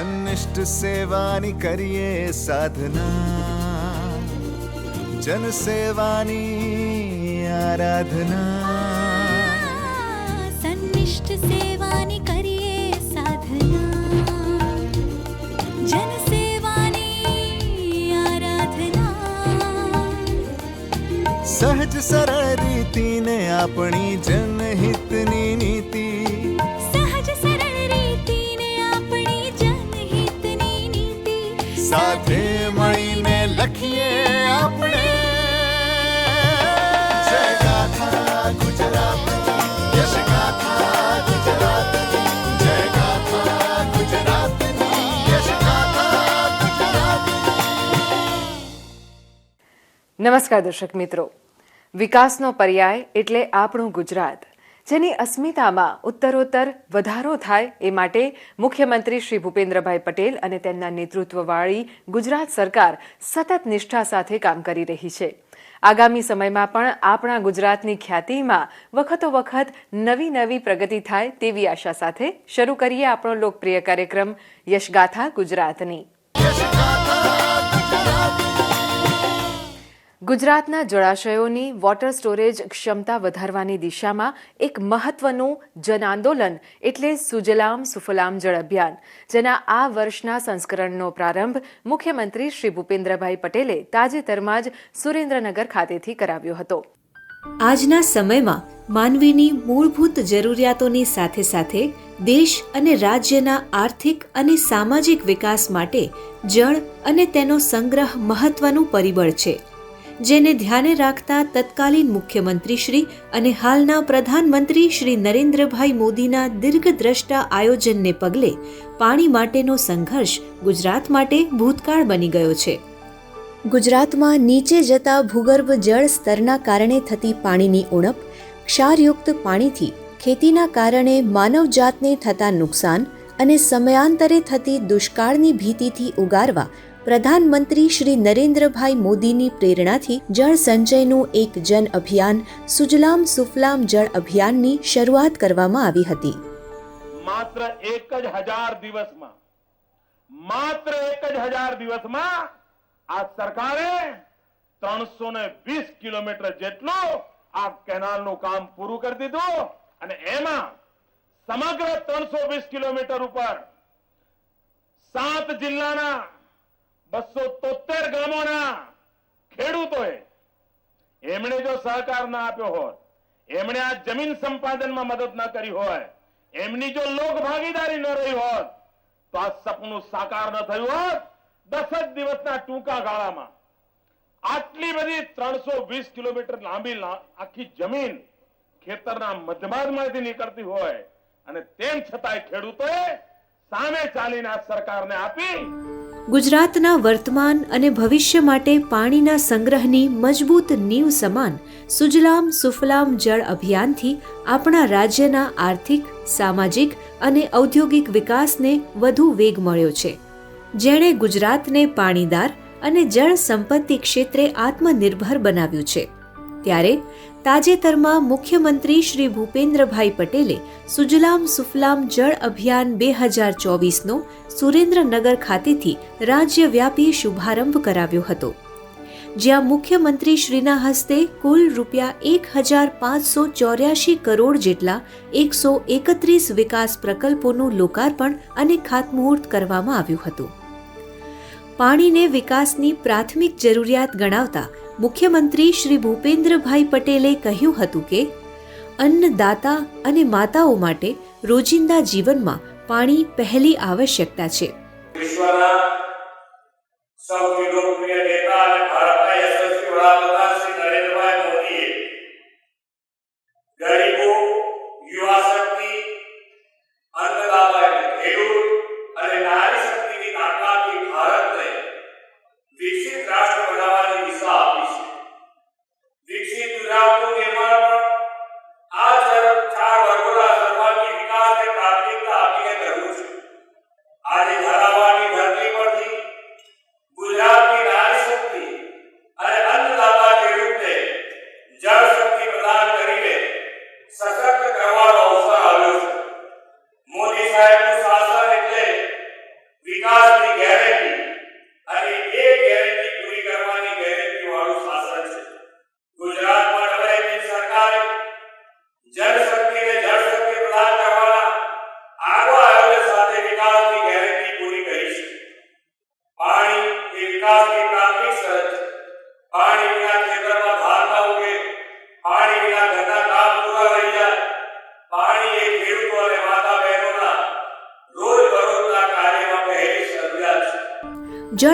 સન્નિષ્ઠ સેવાની કરીએ સાધના જન સેવાની આરાધના સંનિષ્ઠ સેવાની કરીએ સાધના જન સેવાની આરાધના સહજ સરળ રીતિને આપણી જનહિતની નીતિ સાથે મળીને લખીએ આપણે. જય ગાથા ગુજરાતની યશ ગાથા ગુજરાતની જય ગાથા ગુજરાતની યશ ગાથા ગુજરાતની નમસ્કાર દર્શક મિત્રો. વિકાસનો પર્યાય એટલે આપણું ગુજરાત. જેની અસ્મિતામાં ઉત્તરોત્તર વધારો થાય એ માટે મુખ્યમંત્રી શ્રી ભૂપેન્દ્રભાઈ પટેલ અને તેમના નેતૃત્વવાળી ગુજરાત સરકાર સતત નિષ્ઠા સાથે કામ કરી રહી છે. આગામી સમયમાં પણ આપણા ગુજરાતની ખ્યાતિમાં વખતો વખત નવી નવી પ્રગતિ થાય તેવી આશા સાથે શરૂ કરીએ આપણો લોકપ્રિય કાર્યક્રમ યશગાથા ગુજરાતની. ગુજરાતના જળાશયોની વોટર સ્ટોરેજ ક્ષમતા વધારવાની દિશામાં એક મહત્વનું જન આંદોલન એટલે સુજલામ સુફલામ જળ અભિયાન, જેના આ વર્ષના સંસ્કરણનો પ્રારંભ મુખ્યમંત્રી શ્રી ભૂપેન્દ્રભાઈ પટેલે તાજેતરમાં જ સુરેન્દ્રનગર ખાતેથી કરાવ્યો હતો. આજના સમયમાં માનવીની મૂળભૂત જરૂરિયાતોની સાથે સાથે દેશ અને રાજ્યના આર્થિક અને સામાજિક વિકાસ માટે જળ અને તેનો સંગ્રહ મહત્વનું પરિબળ છે. જેને ધ્યાને રાખતા તત્કાલીન મુખ્યમંત્રી શ્રી અને હાલના પ્રધાનમંત્રી શ્રી નરેન્દ્રભાઈ મોદીના દીર્ઘદ્રષ્ટા આયોજનને પગલે પાણી માટેનો સંઘર્ષ ગુજરાત માટે ભૂતકાળ બની ગયો છે. ગુજરાતમાં નીચે જતા ભૂગર્ભ જળ સ્તરના કારણે થતી પાણીની ઉણપ, ક્ષારયુક્ત પાણીથી ખેતીના કારણે માનવજાતને થતા નુકસાન અને સમયાંતરે થતી દુષ્કાળની ભીતિથી ઉગારવા પ્રધાનમંત્રી શ્રી નરેન્દ્રભાઈ મોદીની પ્રેરણાથી જળ સંચયનું એક જન અભિયાન, સુજલામ સુફલામ જળ અભિયાનની શરૂઆત કરવામાં આવી હતી. માત્ર એક જ હજાર દિવસમાં, માત્ર એક જ હજાર દિવસમાં આ સરકારે ત્રણસો ને વીસ કિલોમીટર જેટલું આ કેનાલનું કામ પૂરું કરી દીધું અને એમાં સમગ્ર ત્રણસો વીસ કિલોમીટર ઉપર સાત જિલ્લાના બસો તોતેર ગામોના ખેડૂતોએ એમણે જો સહકાર ના આપ્યો હોત, એમણે આ જમીન સંપાદનમાં મદદ ના કરી હોય, એમની જો લોક ભાગીદારી ન રહી હોત, તો આ સપનું સાકાર ન થયું હોત, દસ જ દિવસના ટૂંકા ગાળામાં. આટલી બધી ત્રણસો વીસ કિલોમીટર લાંબી આખી જમીન ખેતરના મધમાધમાંથી નીકળતી હોય, અને તેમ છતાંય ખેડૂતોએ સામે ચાલીને આ સરકારને આપી ગુજરાતના વર્તમાન અને ભવિષ્ય માટે પાણીના સંગ્રહની મજબૂત નીવ સમાન સુજલામ સુફલામ જળ અભિયાનથી આપણા રાજ્યના આર્થિક, સામાજિક અને ઔદ્યોગિક વિકાસને વધુ વેગ મળ્યો છે. જેણે ગુજરાતને પાણીદાર અને જળ સંપત્તિ ક્ષેત્રે આત્મનિર્ભર બનાવ્યું છે. ત્યારે તાજેતરમાં મુખ્યમંત્રી શ્રી ભૂપેન્દ્રભાઈ પટેલે સુજલામ સુફલામ જળ અભિયાન બે હજાર ચોવીસનો સુરેન્દ્રનગર ખાતેથી રાજ્યવ્યાપી શુભારંભ કરાવ્યો હતો. જ્યાં મુખ્યમંત્રી શ્રીના હસ્તે કુલ રૂપિયા એક હજાર પાંચસો ચોર્યાસી કરોડ જેટલા એકસો એકત્રીસ વિકાસ પ્રકલ્પોનું લોકાર્પણ અને ખાતમુહૂર્ત કરવામાં આવ્યું હતું. પાણીને વિકાસની પ્રાથમિક જરૂરિયાત ગણાવતા મુખ્યમંત્રી શ્રી ભૂપેન્દ્રભાઈ પટેલે કહ્યું હતું કે, અન્નદાતા અને માતાઓ માટે રોજિંદા જીવનમાં પાણી પહેલી આવશ્યકતા છે. ગરીબો, યુવા શક્તિ nivel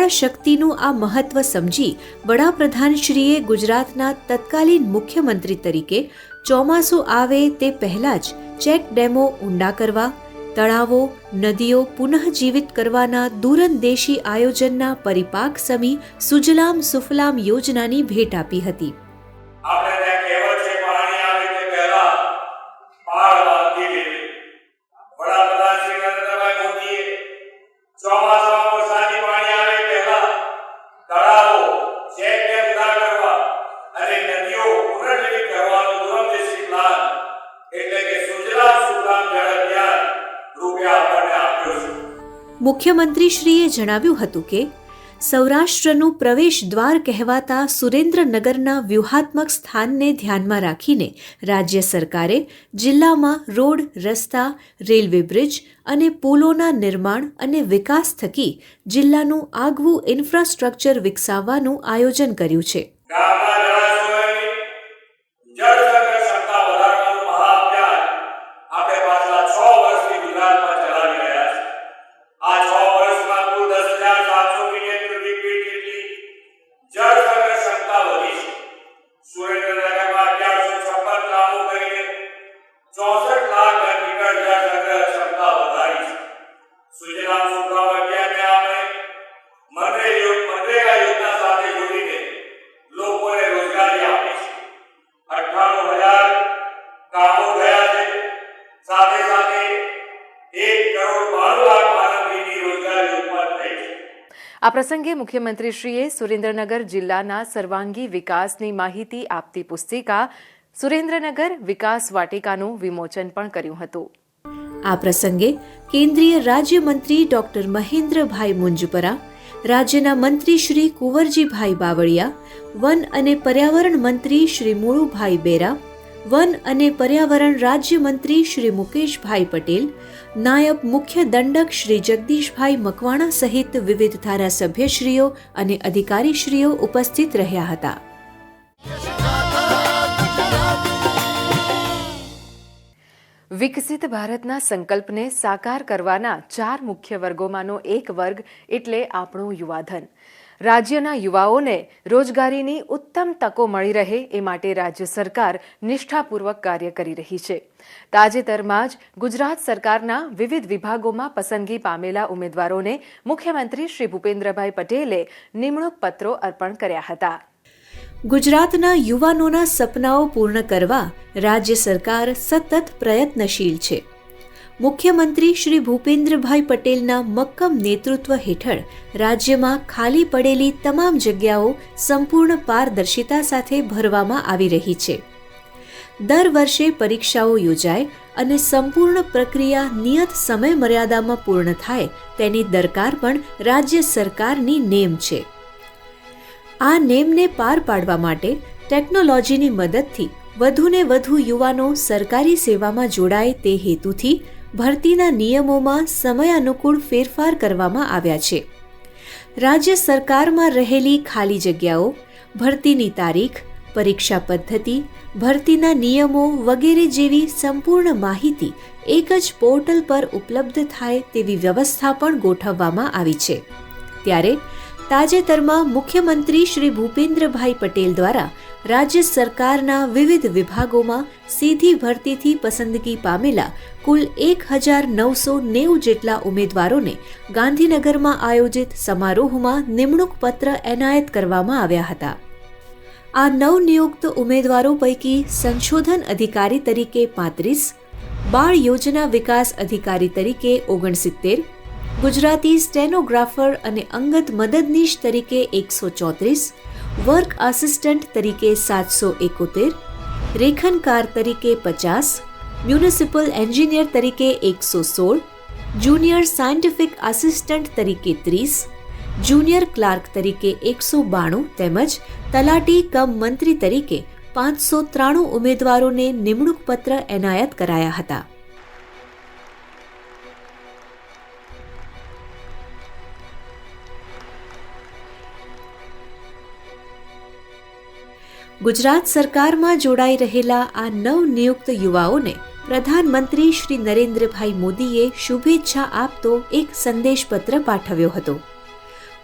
જળ શક્તિનું આ મહત્વ સમજી વડાપ્રધાનશ્રીએ ગુજરાતના તત્કાલીન મુખ્યમંત્રી તરીકે ચોમાસું આવે તે પહેલાં જ ચેક ડેમો ઊંડા કરવા, તળાવો, નદીઓ પુનઃજીવિત કરવાના દૂરંદેશી આયોજનના પરિપાક સમી સુજલામ સુફલામ યોજનાની ભેટ આપી હતી. મુખ્યમંત્રીશ્રીએ જણાવ્યું હતું કે, સૌરાષ્ટ્રનું પ્રવેશ દ્વાર કહેવાતા સુરેન્દ્રનગરના વ્યૂહાત્મક સ્થાનને ધ્યાનમાં રાખીને રાજ્ય સરકારે જિલ્લામાં રોડ, રસ્તા, રેલવે બ્રિજ અને પુલોના નિર્માણ અને વિકાસ થકી જિલ્લાનું આગવું ઇન્ફ્રાસ્ટ્રક્ચર વિકસાવવાનું આયોજન કર્યું છે. પ્રસંગે મુખ્યમંત્રીશ્રીએ સુરેન્દ્રનગર જિલ્લાના સર્વાંગી વિકાસની માહિતી આપતી પુસ્તિકા સુરેન્દ્રનગર વિકાસ વાટિકાનું વિમોચન પણ કર્યું હતું. આ પ્રસંગે કેન્દ્રીય રાજ્યમંત્રી ડોક્ટર મહેન્દ્રભાઈ મુંજપરા, રાજ્યના મંત્રી શ્રી કુંવરજીભાઈ બાવળિયા, વન અને પર્યાવરણ મંત્રી શ્રી મુળુભાઈ બેરા વન અને પર્યાવરણ રાજ્યમંત્રી શ્રી મુકેશભાઈ પટેલ, નાયબ મુખ્ય દંડક શ્રી જગદીશભાઈ મકવાણા સહિત વિવિધ ધારાસભ્યશ્રીઓ અને અધિકારીશ્રીઓ ઉપસ્થિત રહ્યા હતા. વિકસિત ભારતના સંકલ્પને સાકાર કરવાના ચાર મુખ્ય વર્ગોમાંનો એક વર્ગ એટલે આપણું યુવાધન. રાજ્યના યુવાઓને રોજગારીની ઉત્તમ તકો મળી રહે એ માટે રાજ્ય સરકાર નિષ્ઠાપૂર્વક કાર્ય કરી રહી છે. તાજેતરમાં જ ગુજરાત સરકારના વિવિધ વિભાગોમાં પસંદગી પામેલા ઉમેદવારોને મુખ્યમંત્રી શ્રી ભૂપેન્દ્રભાઈ પટેલે નિમણૂક પત્રો અર્પણ કર્યા હતા. ગુજરાતના યુવાનોના સપનાઓ પૂર્ણ કરવા રાજ્ય સરકાર સતત પ્રયત્નશીલ છે. મુખ્યમંત્રી શ્રી ભૂપેન્દ્રભાઈ પટેલના મક્કમ નેતૃત્વ હેઠળ રાજ્યમાં ખાલી પડેલી તમામ જગ્યાઓ સંપૂર્ણ પારદર્શિતા સાથે ભરવામાં આવી રહી છે. દર વર્ષે પરીક્ષાઓ યોજાય અને સંપૂર્ણ પ્રક્રિયા નિયત સમય મર્યાદામાં પૂર્ણ થાય તેની દરકાર પણ રાજ્ય સરકારની નેમ છે. આ નેમને પાર પાડવા માટે ટેકનોલોજીની મદદથી વધુને વધુ યુવાનો સરકારી સેવામાં જોડાય તે હેતુથી ભરતીના નિયમોમાં સમયાનુકૂળ ફેરફાર કરવામાં આવ્યા છે. રાજ્ય સરકારમાં રહેલી ખાલી જગ્યાઓ, ભરતીની તારીખ, પરીક્ષા પદ્ધતિ, ભરતીના નિયમો વગેરે જેવી સંપૂર્ણ માહિતી એક જ પોર્ટલ પર ઉપલબ્ધ થાય તેવી વ્યવસ્થા પણ ગોઠવવામાં આવી છે. ત્યારે તાજેતરમાં મુખ્યમંત્રી શ્રી ભૂપેન્દ્રભાઈ પટેલ દ્વારા રાજ્ય સરકારના વિવિધ વિભાગોમાં સીધી ભરતીથી પસંદગી પામેલા કુલ એક હજાર નવસો નેવું જેટલા ઉમેદવારોને ગાંધીનગરમાં આયોજિત સમારોહમાં નિમણૂક પત્ર એનાયત કરવામાં આવ્યા હતા. આ નવનિયુક્ત ઉમેદવારો પૈકી સંશોધન અધિકારી તરીકે પાંત્રીસ, બાળ યોજના વિકાસ અધિકારી તરીકે ઓગણસિત્તેર, ગુજરાતી સ્ટેનોગ્રાફર અને અંગત મદદનીશ તરીકે એકસો ચોત્રીસ વર્ક આસિસ્ટન્ટ તરીકે સાતસો એકોતેર, રેખનકાર તરીકે પચાસ, મ્યુનિસિપલ એન્જિનિયર તરીકે એકસો સોળ, જુનિયર સાયન્ટિફિક આસિસ્ટન્ટ તરીકે ત્રીસ, જુનિયર ક્લાર્ક તરીકે એકસો બાણું તેમજ તલાટી કમ મંત્રી તરીકે પાંચસો ત્રાણું ઉમેદવારોને નિમણૂક પત્ર એનાયત કરાયા હતા. ગુજરાત સરકારમાં જોડાઈ રહેલા આ નવનિયુક્ત યુવાઓને પ્રધાનમંત્રી શ્રી નરેન્દ્રભાઈ મોદીએ શુભેચ્છા આપતો એક સંદેશપત્ર પાઠવ્યો હતો.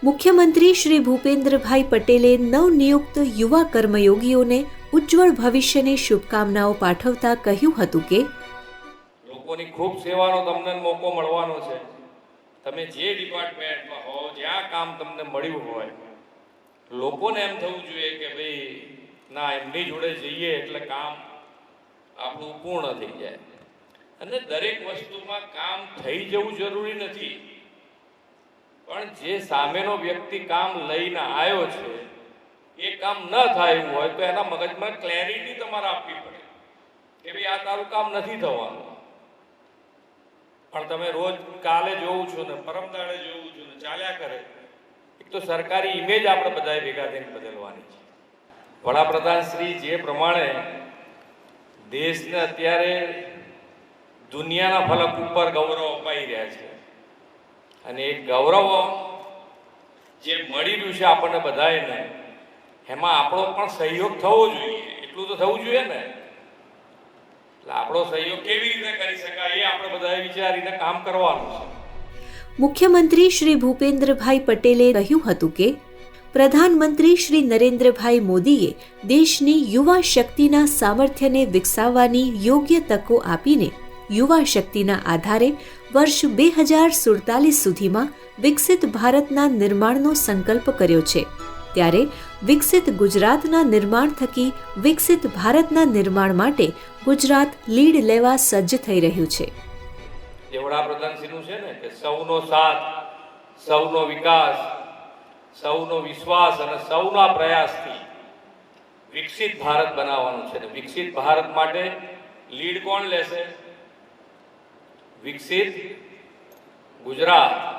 મુખ્યમંત્રી શ્રી ભૂપેન્દ્રભાઈ પટેલે નવનિયુક્ત યુવા કર્મયોગીઓને ઉજ્જવળ ભવિષ્યની શુભકામનાઓ પાઠવતા કહ્યું હતું કે, લોકોની ખૂબ સેવાનો તમને મોકો મળવાનો છે. તમે જે ડિપાર્ટમેન્ટમાં હો, જ્યાં કામ તમને મળ્યું હોય, લોકોને એમ થવું જોઈએ કે ભાઈ ના, એમની જોડે જઈએ એટલે કામ આપણું પૂર્ણ થઈ જાય. અને દરેક વસ્તુમાં કામ થઈ જવું જરૂરી નથી. પણ જે સામેનો વ્યક્તિ કામ લઈને આવ્યો છે, એ કામ ન થાય એવું હોય તો એના મગજમાં ક્લેરિટી તમારે આપવી પડે કે ભાઈ આ તારું કામ નથી થવાનું. પણ તમે રોજ કાલે જોવું છો ને, પરમ દાડે જોવું છું ને, ચાલ્યા કરે. એક તો સરકારી ઇમેજ આપણે બધાએ ભેગા થઈને બદલવાની છે. વડાપ્રધાન શ્રી જે પ્રમાણે દેશને અત્યારે દુનિયાના ફલક ઉપર ગૌરવ અપાઈ રહ્યા છે. અને એ ગૌરવ જે મળી રહ્યું છે આપણને બધાને એમાં આપણો પણ સહયોગ થવો જોઈએ. એટલું તો થવું જોઈએ ને. એટલે આપણો સહયોગ કેવી રીતે કરી શકાય એ આપણે બધાએ વિચારીને કામ કરવાનું છે. મુખ્યમંત્રી શ્રી ભૂપેન્દ્રભાઈ પટેલે કહ્યું હતું કે પ્રધાનમંત્રી શ્રી નરેન્દ્રભાઈ મોદીએ દેશની યુવા શક્તિના સામર્થ્યને વિકસાવવાની યોગ્ય તકો આપીને યુવા શક્તિના આધારે વર્ષ બે હજાર સુડતાલીસ સુધીમાં વિકસિત ભારતના નિર્માણનો સંકલ્પ કર્યો છે. ત્યારે વિકસિત ગુજરાતના નિર્માણ થકી વિકસિત ભારતના નિર્માણ માટે ગુજરાત લીડ લેવા સજ્જ થઈ રહ્યું છે. જે વડાપ્રધાનશ્રીનું છે ને, કે સૌનો સાથ, સૌનો વિકાસ સૌનો વિશ્વાસ અને સૌના પ્રયાસથી વિકસિત ભારત બનાવવાનું છે. વિકસિત ભારત માટે લીડ કોણ લેશે? વિકસિત ગુજરાત.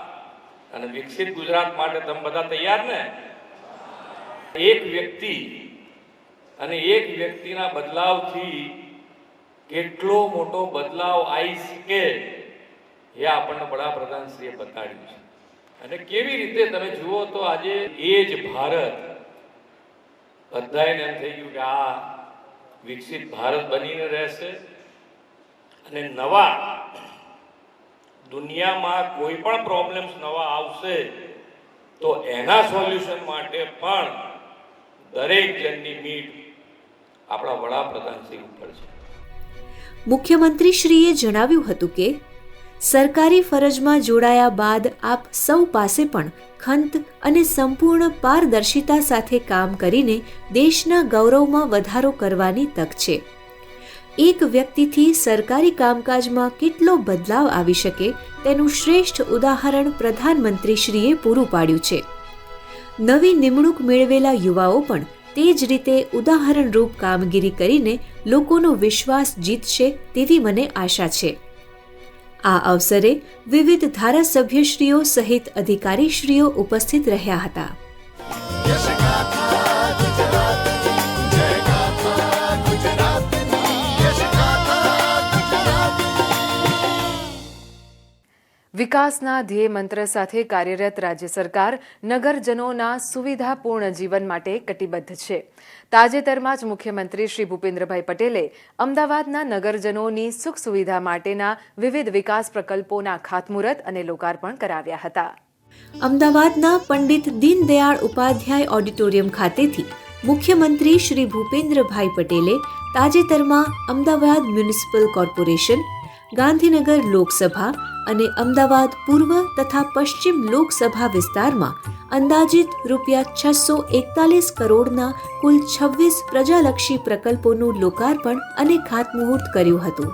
અને વિકસિત ગુજરાત માટે તમે બધા તૈયાર ને? એક વ્યક્તિ અને એક વ્યક્તિના બદલાવથી કેટલો મોટો બદલાવ આવી શકે એ આપણને વડાપ્રધાનશ્રીએ બતાડ્યું છે. અને કેવી રીતે તમે જુઓ તો આજે એ જ ભારત બધાને એમ થઈ ગયું કે આ વિકસિત ભારત બનીને રહેશે. અને નવા દુનિયામાં કોઈ પણ પ્રોબ્લેમ્સ નવા આવશે તો એના સોલ્યુશન માટે પણ દરેક જણની મીટ આપણા વડાપ્રધાનશ્રી ઉપર છે. મુખ્યમંત્રીશ્રીએ જણાવ્યું હતું કે સરકારી ફરજમાં જોડાયા બાદ આપ સૌ પાસે પણ ખંત અને સંપૂર્ણ પારદર્શિતા સાથે કામ કરીને દેશના ગૌરવમાં વધારો કરવાની તક છે. એક વ્યક્તિથી સરકારી કામકાજમાં કેટલો બદલાવ આવી શકે તેનું શ્રેષ્ઠ ઉદાહરણ પ્રધાનમંત્રીશ્રીએ પૂરું પાડ્યું છે. નવી નિમણૂક મેળવેલા યુવાઓ પણ તે જ રીતે ઉદાહરણરૂપ કામગીરી કરીને લોકોનો વિશ્વાસ જીતશે તેવી મને આશા છે. આ અવસરે વિવિધ ધારાસભ્યશ્રીઓ સહિત અધિકારીશ્રીઓ ઉપસ્થિત રહ્યા હતા. વિકાસના ધ્યેય મંત્ર સાથે કાર્યરત રાજ્ય સરકાર નગરજનોના સુવિધાપૂર્ણ જીવન માટે કટિબદ્ધ છે. તાજેતરમાં જ મુખ્યમંત્રી શ્રી ભૂપેન્દ્રભાઈ પટેલે અમદાવાદના નગરજનોની સુખ સુવિધા માટેના વિવિધ વિકાસ પ્રકલ્પોના ખાતમુહૂર્ત અને લોકાર્પણ કરાવ્યા હતા. અમદાવાદના પંડિત દીનદયાળ ઉપાધ્યાય ઓડિટોરિયમ ખાતેથી મુખ્યમંત્રી શ્રી ભૂપેન્દ્રભાઈ પટેલે તાજેતરમાં અમદાવાદ મ્યુનિસિપલ કોર્પોરેશન, ગાંધીનગર લોકસભા અને અમદાવાદ પૂર્વ તથા પશ્ચિમ લોકસભા વિસ્તારમાં અંદાજિત રૂપિયા છસો એકતાલીસ કરોડના કુલ છવ્વીસ પ્રજાલક્ષી પ્રકલ્પોનું લોકાર્પણ અને ખાતમુહૂર્ત કર્યું હતું.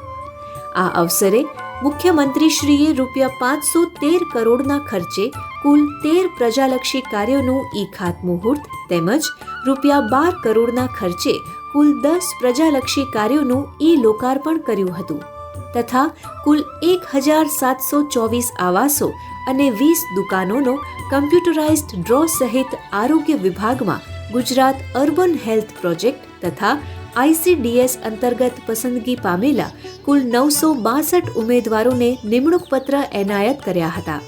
આ અવસરે મુખ્યમંત્રીશ્રીએ રૂપિયા પાંચસો તેર કરોડના ખર્ચે કુલ તેર પ્રજાલક્ષી કાર્યોનું ઈ ખાતમુહૂર્ત તેમજ રૂપિયા બાર કરોડના ખર્ચે કુલ દસ પ્રજાલક્ષી કાર્યોનું ઈ લોકાર્પણ કર્યું હતું. તથા કુલ એક હજાર સાતસો ચોવીસ આવાસો અને વીસ દુકાનોનો કમ્પ્યુટરાઇઝ્ડ ડ્રો સહિત આરોગ્ય વિભાગમાં ગુજરાત અર્બન હેલ્થ પ્રોજેક્ટ તથા આઈસીડીએસ અંતર્ગત પસંદગી પામેલા કુલ નવસો બાસઠ ઉમેદવારોને નિમણૂક પત્ર એનાયત કર્યા હતા.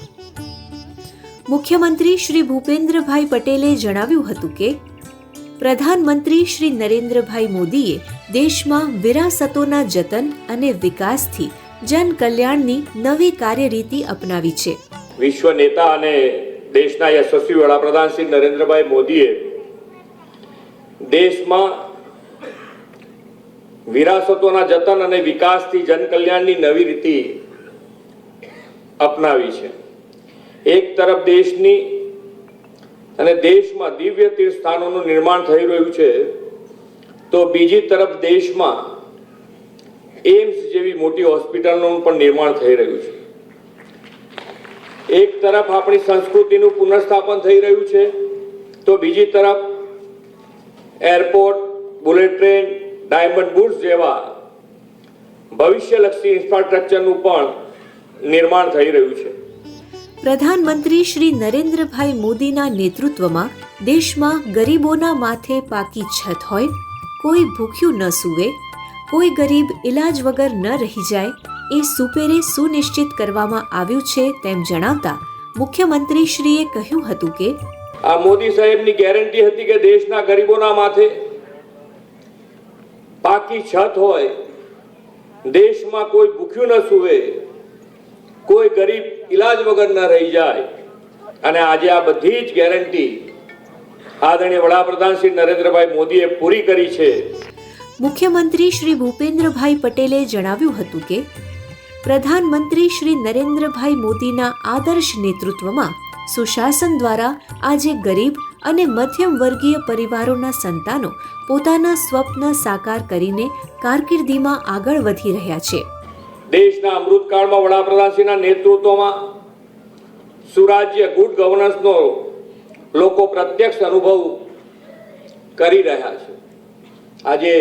મુખ્યમંત્રી શ્રી ભૂપેન્દ્રભાઈ પટેલે જણાવ્યું હતું કે, પ્રધાનમંત્રી શ્રી નરેન્દ્રભાઈ મોદીએ દેશમાં વિરાસતોના જતન અને વિકાસથી જન કલ્યાણની નવી કાર્યરીતિ અપનાવી છે. વિશ્વ નેતા અને દેશના યશસ્વી વડાપ્રધાન શ્રી નરેન્દ્રભાઈ મોદીએ દેશમાં વિરાસતોના જતન અને વિકાસથી જનકલ્યાણની નવી રીતિ અપનાવી છે. એક તરફ દેશની અને દેશમાં દિવ્ય તીર્થ સ્થાનોનું નિર્માણ થઈ રહ્યું છે. તો બીજી તરફ દેશમાં એમ્સ જેવી મોટી હોસ્પિટલનું પણ નિર્માણ થઈ રહ્યું છે. એક તરફ આપણી સંસ્કૃતિનું પુનઃસ્થાપન થઈ રહ્યું છે, તો બીજી તરફ એરપોર્ટ, બુલેટ ટ્રેન, ડાયમંડ બુટ્સ જેવા ભવિષ્યલક્ષી ઇન્ફ્રાસ્ટ્રક્ચરનું પણ નિર્માણ થઈ રહ્યું છે. પ્રધાનમંત્રી શ્રી નરેન્દ્રભાઈ મોદીના નેતૃત્વમાં દેશમાં ગરીબોના માથે પાકી છત હોય કોઈ ભૂખ્યું ન સૂવે, કોઈ ગરીબ ઇલાજ વગર ન રહી જાય એ સુપેરે સુનિશ્ચિત કરવામાં આવ્યું છે તેમ જણાવતા મુખ્યમંત્રીશ્રીએ કહ્યું હતું કે, આ મોદી સાહેબની ગેરંટી હતી કે દેશના ગરીબોના માથે પાકી છત હોય, દેશમાં કોઈ ભૂખ્યું ન સૂવે, કોઈ ગરીબ ઈલાજ વગર ન રહી જાય. અને આજે આ બધી જ ગેરંટી આદરણીય વડાપ્રધાન શ્રી નરેન્દ્રભાઈ મોદીએ પૂરી કરી છે. મુખ્યમંત્રી શ્રી ભૂપેન્દ્રભાઈ પટેલે જણાવ્યું હતું કે પ્રધાનમંત્રી શ્રી નરેન્દ્રભાઈ મોદીના આદર્શ નેતૃત્વમાં સુશાસન દ્વારા આજે ગરીબ અને મધ્યમ વર્ગીય પરિવારોના સંતાનો પોતાના સ્વપ્ન સાકાર કરીને કારકિર્દીમાં આગળ વધી રહ્યા છે. દેશના અમૃતકાળમાં વડાપ્રધાનશ્રીના નેતૃત્વમાં સુરાજ્ય ગુડ ગવર્નન્સનો લોકો પ્રત્યક્ષ અનુભવ કરી રહ્યા છે. આજે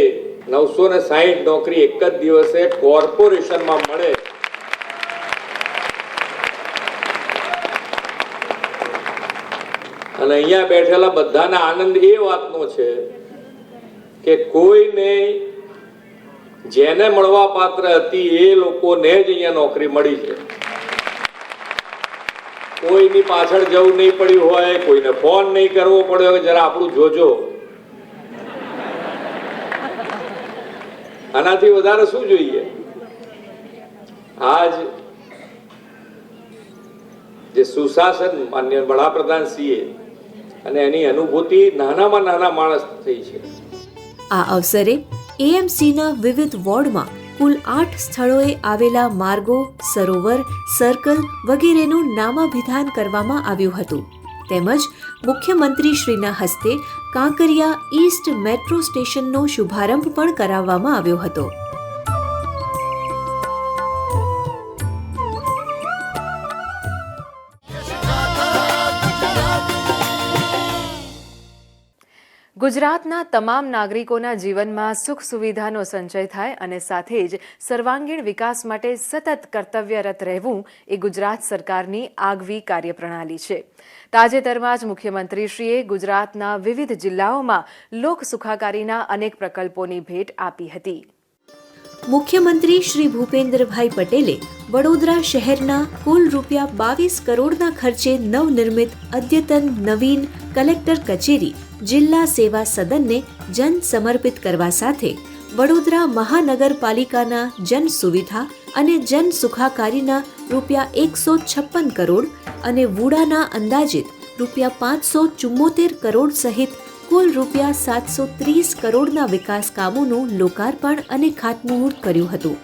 નવસો ને સાહીઠ નોકરી એક જ દિવસે કોર્પોરેશનમાં મળે. અને અહીંયા બેઠેલા બધાના આનંદ એ વાતનો છે કે કોઈને જેને મળવા પાત્ર હતી એ લોકોને જ અહીંયા નોકરી મળી છે. કોઈની પાછળ જવું નહીં પડ્યું હોય, કોઈને ફોન નહીં કરવો પડ્યો જરા આપણું જોજો. આનાથી વધારે શું જોઈએ? આજ જે સુશાસન માન્ય વડાપ્રધાન સીએ અને એની અનુભૂતિ નાનામાં નાના માણસ થઈ છે. આ અવસરે એએમસીના વિવિધ વોર્ડમાં કુલ આઠ સ્થળોએ આવેલા માર્ગો, સરોવર, સર્કલ વગેરેનું નામાભિધાન કરવામાં આવ્યું હતું. તેમજ મુખ્યમંત્રીશ્રીના હસ્તે કાંકરિયા ઈસ્ટ મેટ્રો સ્ટેશનનો શુભારંભ પણ કરાવવામાં આવ્યો હતો. ગુજરાતના તમામ નાગરિકોના જીવનમાં સુખ સુવિધાનો સંચય થાય અને સાથે જ સર્વાંગીણ વિકાસ માટે સતત કર્તવ્યરત રહેવું એ ગુજરાત સરકારની આગવી કાર્યપ્રણાલી છે. તાજેતરમાં જ મુખ્યમંત્રીશ્રીએ ગુજરાતના વિવિધ જિલ્લાઓમાં લોક સુખાકારીના અનેક પ્રકલ્પોની ભેટ આપી હતી. મુખ્યમંત્રી શ્રી ભૂપેન્દ્રભાઈ પટેલે વડોદરા શહેરના કુલ રૂપિયા બાવીસ કરોડના ખર્ચે નવનિર્મિત અદ્યતન નવીન કલેક્ટર કચેરી જિલ્લા સેવા સદનને જન સમર્પિત કરવા સાથે વડોદરા મહાનગરપાલિકાના જન સુવિધા અને જન સુખાકારીના રૂપિયા એકસો છપ્પન કરોડ અને વુડાના અંદાજિત રૂપિયા પાંચસો ચુમ્મોતેર કરોડ સહિત કુલ રૂપિયા સાતસો ત્રીસ કરોડના વિકાસ કામોનું લોકાર્પણ અને ખાતમુહૂર્ત કર્યું હતું.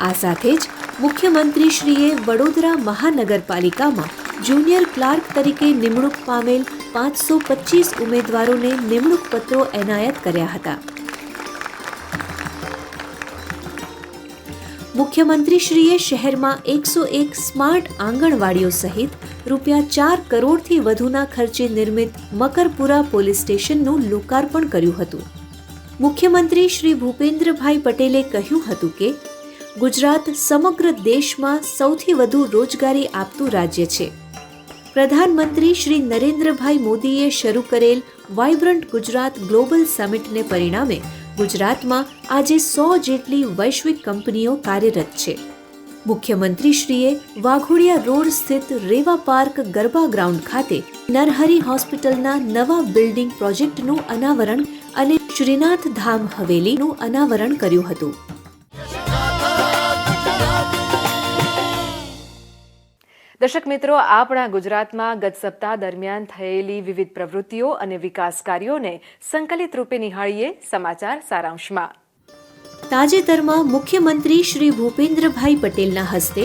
આ સાથે જ મુખ્યમંત્રીશ્રીએ વડોદરા મહાનગરપાલિકામાં જુનિયર ક્લાર્ક તરીકે નિમણૂક પામેલ પાંચસો પચીસ ઉમેદવારોને નિમણૂક પત્રો એનાયત કર્યા હતા. મુખ્યમંત્રીશ્રીએ શહેરમાં એકસો એક સ્માર્ટ આંગણવાડીઓ સહિત રૂપિયા ચાર કરોડથી વધુના ખર્ચે નિર્મિત મકરપુરા પોલીસ સ્ટેશનનું લોકાર્પણ કર્યું હતું. મુખ્યમંત્રી શ્રી ભૂપેન્દ્રભાઈ પટેલે કહ્યું હતું કે, ગુજરાત સમગ્ર દેશમાં સૌથી વધુ રોજગારી આપતું રાજ્ય છે. પ્રધાનમંત્રી શ્રી નરેન્દ્રભાઈ મોદીએ શરૂ કરેલ વાઇબ્રન્ટ ગુજરાત ગ્લોબલ સમિટને પરિણામે ગુજરાતમાં આજે સો જેટલી વૈશ્વિક કંપનીઓ કાર્યરત છે. મુખ્યમંત્રીશ્રીએ વાઘોડિયા રોડ સ્થિત રેવા પાર્ક ગરબા ગ્રાઉન્ડ ખાતે નરહરી હોસ્પિટલના નવા બિલ્ડિંગ પ્રોજેક્ટનું અનાવરણ અને શ્રીનાથ ધામ હવેલીનું અનાવરણ કર્યું હતું. દર્શક મિત્રો, આપણા ગુજરાતમાં ગત સપ્તાહ દરમિયાન થયેલી વિવિધ પ્રવૃત્તિઓ અને વિકાસ કાર્યોને સંકલિત રૂપે નિહાળીએ સમાચાર સારાંશમાં. તાજેતરમાં મુખ્યમંત્રી શ્રી ભૂપેન્દ્રભાઈ પટેલના હસ્તે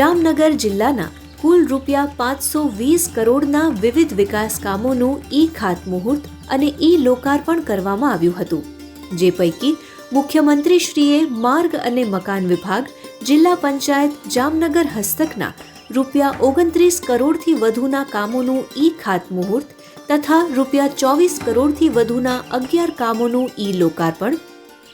જામનગર જિલ્લાના કુલ રૂપિયા પાંચસો વીસ કરોડના વિવિધ વિકાસ કામોનું ઈ ખાતમુહૂર્ત અને ઈ લોકાર્પણ કરવામાં આવ્યું હતું. જે પૈકી મુખ્યમંત્રીશ્રીએ માર્ગ અને મકાન વિભાગ, જિલ્લા પંચાયત જામનગર હસ્તકના રૂપિયા ઓગણત્રીસ કરોડથી વધુના કામોનું ઈ ખાતમુહૂર્ત તથા રૂપિયા ચોવીસ કરોડથી વધુના અગિયાર કામોનું ઈ લોકાર્પણ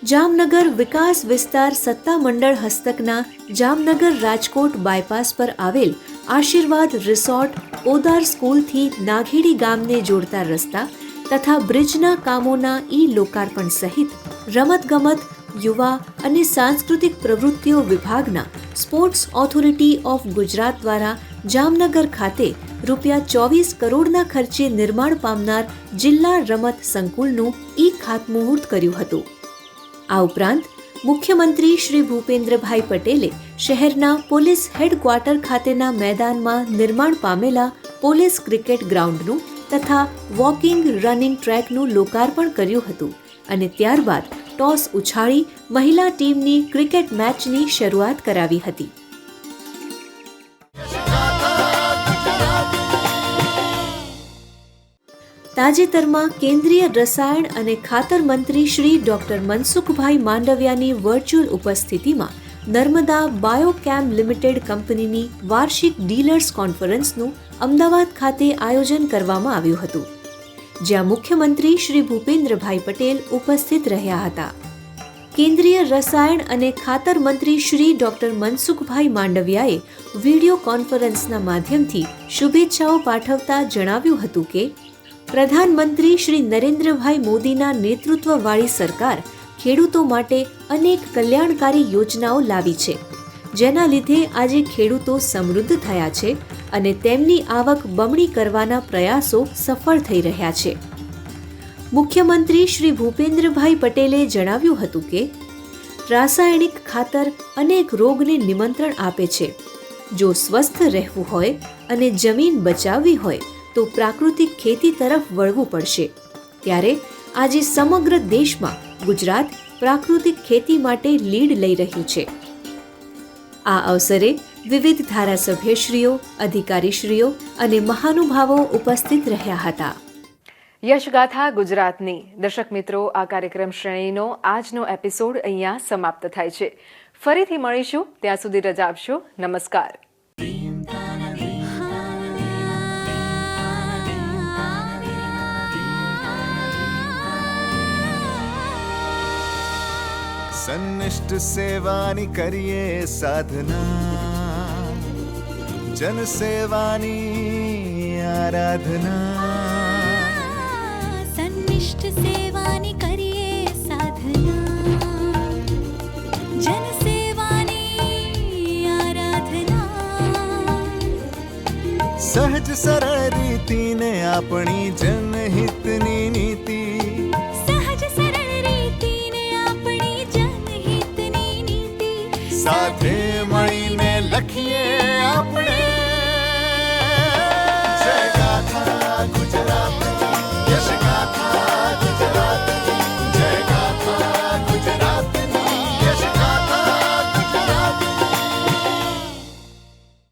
જામનગર વિકાસ વિસ્તાર સત્તા મંડળ હસ્તકના જામનગર રાજકોટ બાયપાસ પર આવેલ આશીર્વાદ રિસોર્ટ, ઓદાર સ્કૂલથી નાઘેડી ગામને જોડતા રસ્તા તથા બ્રિજના કામોના ઈ લોકાર્પણ સહિત રમતગમત યુવા અને સાંસ્કૃતિક પ્રવૃત્તિઓ વિભાગના સ્પોર્ટ્સ ઓથોરિટી ઓફ ગુજરાત દ્વારા જામનગર ખાતે રૂપિયા ચોવીસ કરોડના ખર્ચે નિર્માણ પામનાર જિલ્લા રમત સંકુલનું ઈ ખાતમુહૂર્ત કર્યું હતું. આ ઉપરાંત મુખ્યમંત્રી શ્રી ભૂપેન્દ્રભાઈ પટેલે શહેરના પોલીસ હેડક્વાર્ટર ખાતેના મેદાનમાં નિર્માણ પામેલા પોલીસ ક્રિકેટ ગ્રાઉન્ડનું તથા વોકિંગ રનિંગ ટ્રેકનું લોકાર્પણ કર્યું હતું અને ત્યારબાદ ટોસ ઉછાળી મહિલા ટીમની ક્રિકેટ મેચની શરૂઆત કરાવી હતી. તાજેતરમાં કેન્દ્રીય રસાયણ અને ખાતર મંત્રી શ્રી ડોક્ટર મનસુખભાઈ માંડવિયાની વર્ચ્યુઅલ ઉપસ્થિતિમાં નર્મદા બાયોકેમ લિમિટેડ કંપનીની વાર્ષિક ડીલર્સ કોન્ફરન્સનું અમદાવાદ ખાતે આયોજન કરવામાં આવ્યું હતું. જ્યાં મુખ્યમંત્રી શ્રી ભૂપેન્દ્રભાઈ પટેલ ઉપસ્થિત રહ્યા હતા. કેન્દ્રીય રસાયણ અને ખાતર મંત્રી શ્રી ડોક્ટર મનસુખભાઈ માંડવિયાએ વિડિયો કોન્ફરન્સના માધ્યમથી શુભેચ્છાઓ પાઠવતા જણાવ્યું હતું કે, પ્રધાનમંત્રી શ્રી નરેન્દ્રભાઈ મોદીના નેતૃત્વવાળી સરકાર ખેડૂતો માટે અનેક કલ્યાણકારી યોજનાઓ લાવી છે. જેના લીધે આજે ખેડૂતો સમૃદ્ધ થયા છે અને તેમની આવક બમણી કરવાના પ્રયાસો સફળ થઈ રહ્યા છે. મુખ્યમંત્રી શ્રી ભૂપેન્દ્રભાઈ પટેલે જણાવ્યું હતું કે, રાસાયણિક ખાતર અનેક રોગને નિમંત્રણ આપે છે. જો સ્વસ્થ રહેવું હોય અને જમીન બચાવવી હોય, તો પ્રાકૃતિક ખેતી તરફ વળવું પડશે. ત્યારે આજે સમગ્ર દેશમાં ગુજરાત પ્રાકૃતિક ખેતી માટે લીડ લઈ રહ્યું છે. આ અવસરે વિવિધ ધારાસભ્યશ્રીઓ, અધિકારીશ્રીઓ અને મહાનુભાવો ઉપસ્થિત રહ્યા હતા. યશગાથા ગુજરાતની. દર્શક મિત્રો, આ કાર્યક્રમ શ્રેણીનો આજનો એપિસોડ અહીંયા સમાપ્ત થાય છે. ફરીથી મળીશું. ત્યાં સુધી રજા આપશો. નમસ્કાર. સંનિષ્ઠ સેવાની કરીએ સાધના જન સેવાની આરાધના સનિષ્ઠ સેવાની કરીએ સાધના જન સેવાની આરાધના સહજ સરળ રીતિને આપણી જનહિતની સાથે મળીને લખીએ આપણે.